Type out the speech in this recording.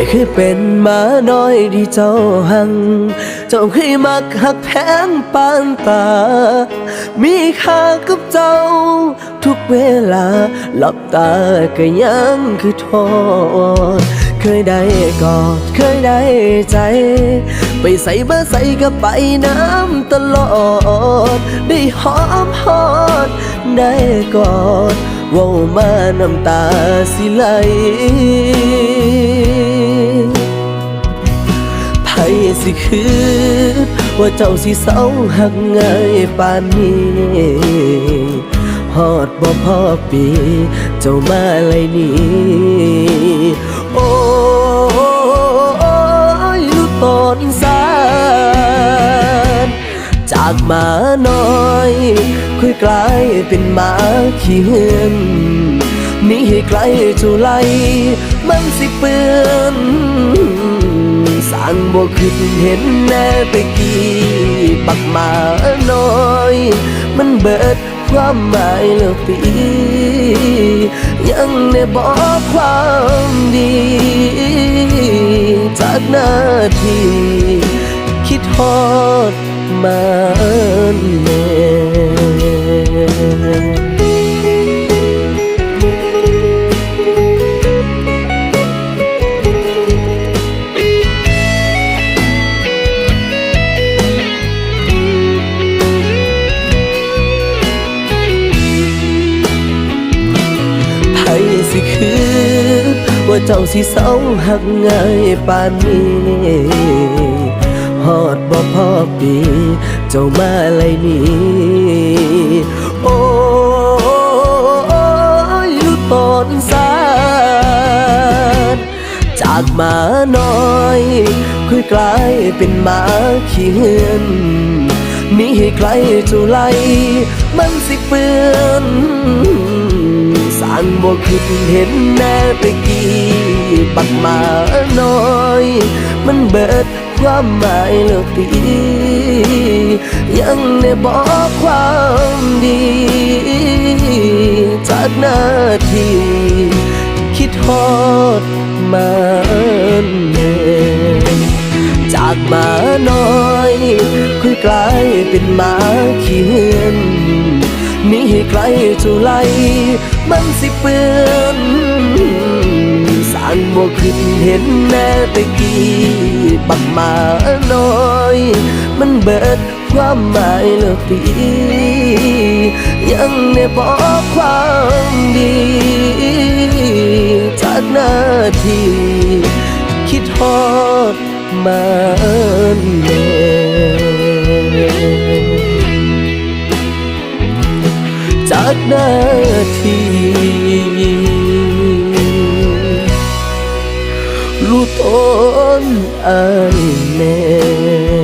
ายเคยเป็นมาน้อยที่เจ้าหัง เจ้าเคยมักหักแพงปานตา มีค่ากับเจ้า ทุกเวลาหลับตาก็ยังคือโทษเคยได้กอดเคยได้ใจ ไปใส่มาใส่ก็ไปน้ำตลอด ได้หอมหอด ได้กอดว่ามาน้ำตาสิไหล สิคือว่าเจ้าสิเศร้าหักง่ายปานนี้ฮอดบ่พอปี เจ้ามาเลยนี่โอ้ยลูกตอนสารจากหมาน้อยค่อยกลายเป็นหมาขี้เหือนนี่ให้ไกลเจุไลมันสิเปื้อนางบ่คิดเห็นแน่ไปกี่ปักหมาน้อย มันเบิดความหมายแล้วปียังได้บอกความดี จากนาที คิดฮอดมาเน่ สิคือ ว่าเจ้าสิเศร้าหักง่ายปานนี้ฮอดบ่พอปี เจ้ามาเลยนี่โอ้ยลูกตนสารจากหมาน้อยค่อยกลายเป็นหมาขี้เหือนหนี่ให้ไกลเจุไลมันสิเปื้อน สร้างบ่คิดเห็นแน่ไปกี่ปักมาน้อย มันเบิดความหมายแล้วตียังได้บอกความดี จากหน้าที่คิดฮอดมาแน่จากมาน้อยค่อยกลายเป็นหมาขี้เหือน หนี่ให้ไกลเจุไลมันสิเปื้อนสร้างบ่ขึ้นเห็นแน่ไปกี่ปักมาน้อย มันเบิดความหมายล้วตียังได้บอกความดี จากหน้าที่คิดฮอดมาแน่ จากนาทีรู้ตนอายแน่